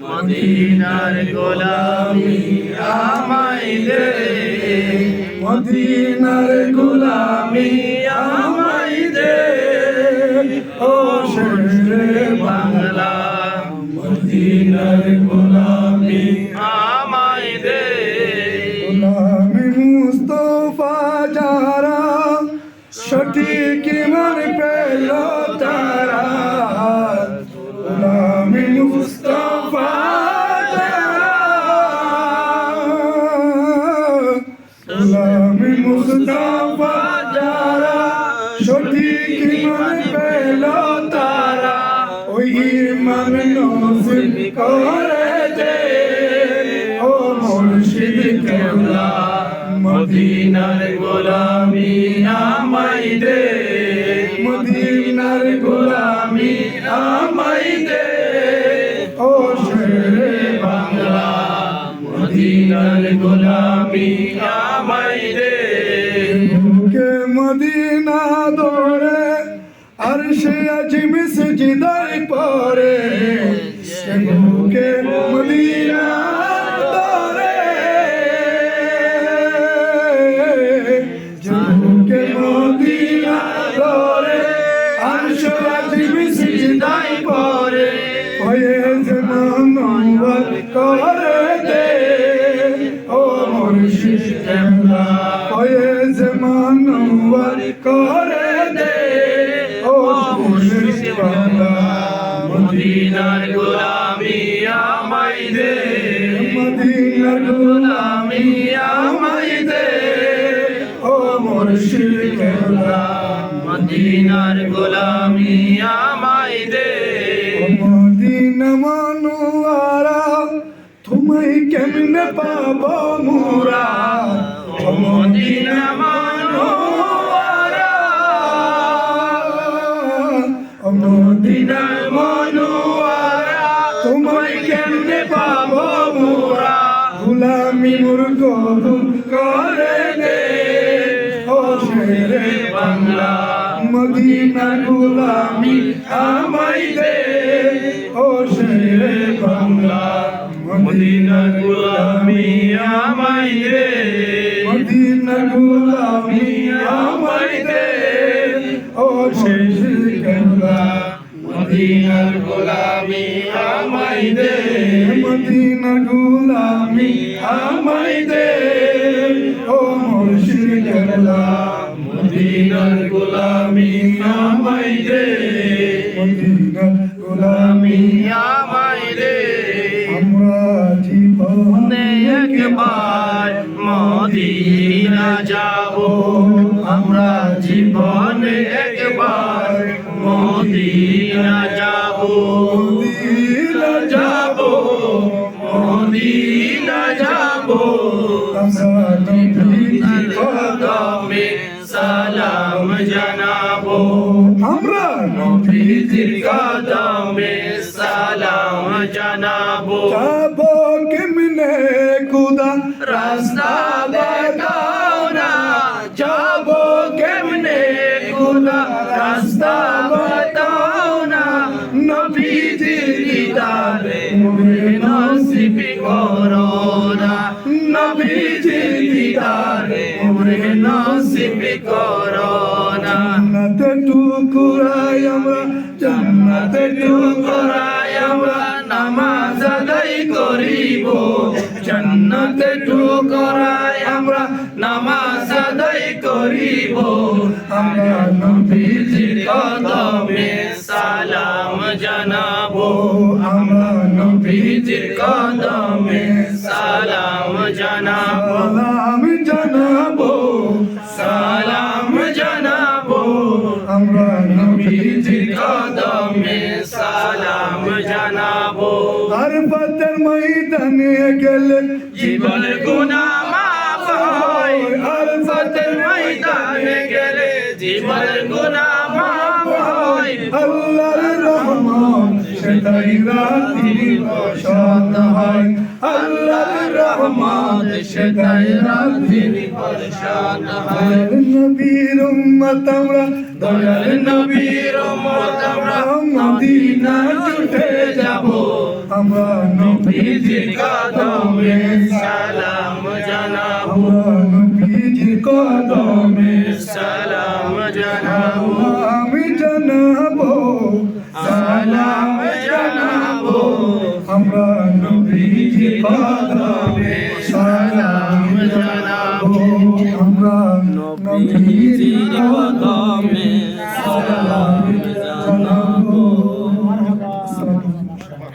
মদিনার গোলামি আমায় দে। মদিনার গোলামি আমায় দে। ও বাংলা। মদিনার গোলামি আমায় গোলামি মুস্তফা যারা সঠিক ইমান পেল তারা ওই ইমান নসিব করে দে ও মুর্শিদ কেওলা মদিনার গোলামি আমায় দে। কে মদিনা দরে আর সে আজিম জিদাই পরে। কে মদিনার গোলামি আমায় দে। মদিনার গোলামি আমায় দে। ও মুর্শিদ কেমলা মদিনার গোলামি আমায় দে। মদিনা মনোয়ারা তুমি কেমনে পাবো মোরা? মদিনা মোর কবুল করে দে ও শেরে বাংলা, মদিনা গোলামি আমাই দে। ও বাংলা, মদিনা গোলামি আমাই দে। মদিনার গোলামি আমায় দে। মদিনা গোলামি আমায় দে। ও মুর্শিদ কেবলা। মদিনার গোলামি আমায় দে। মদিনার গোলামি আমায় দে। আমরা জীবনে একবার মদিনা যাব। আমরা জীবনে মদিনা যাব মদিনা যাব। আমরা নবীর কদমে সালাম জানাব। আমরা নবীর কদমে সালাম জানাব। যাব কেমনে খুদা রাস্তা টুকুরাই আমরা, জান্নাতে টুকুরাই আমরা, নামাজ আদায় করিব। জান্নাতে টুকুরাই আমরা, নামাজ আদায় করিব। আমরা নবীজির কদমে সালাম জানাব। আমরা নবীজির কদমে সালাম জানাব। কদমে সালাম জানাব। আর পথের ময়দানে গেলে জীবনের গুনাহ মাফ হয়। আর পথের ময়দানে গেলে জীবনের গুনাহ মাফ হয়। আল্লাহর রহমান সেটাই রাতি বসত হয়। আল্লাহর রহমান সেটাই হয় নবীর উম্মত আমরা দয়াল নবীর উম্মত আমরা মদিনা ছুটে যাব। আমরা নবীজির কদমে সালাম জানাব। নবীজির কদমে সালাম জানাব। সালাম জানাব আমরা নবীজির কদমে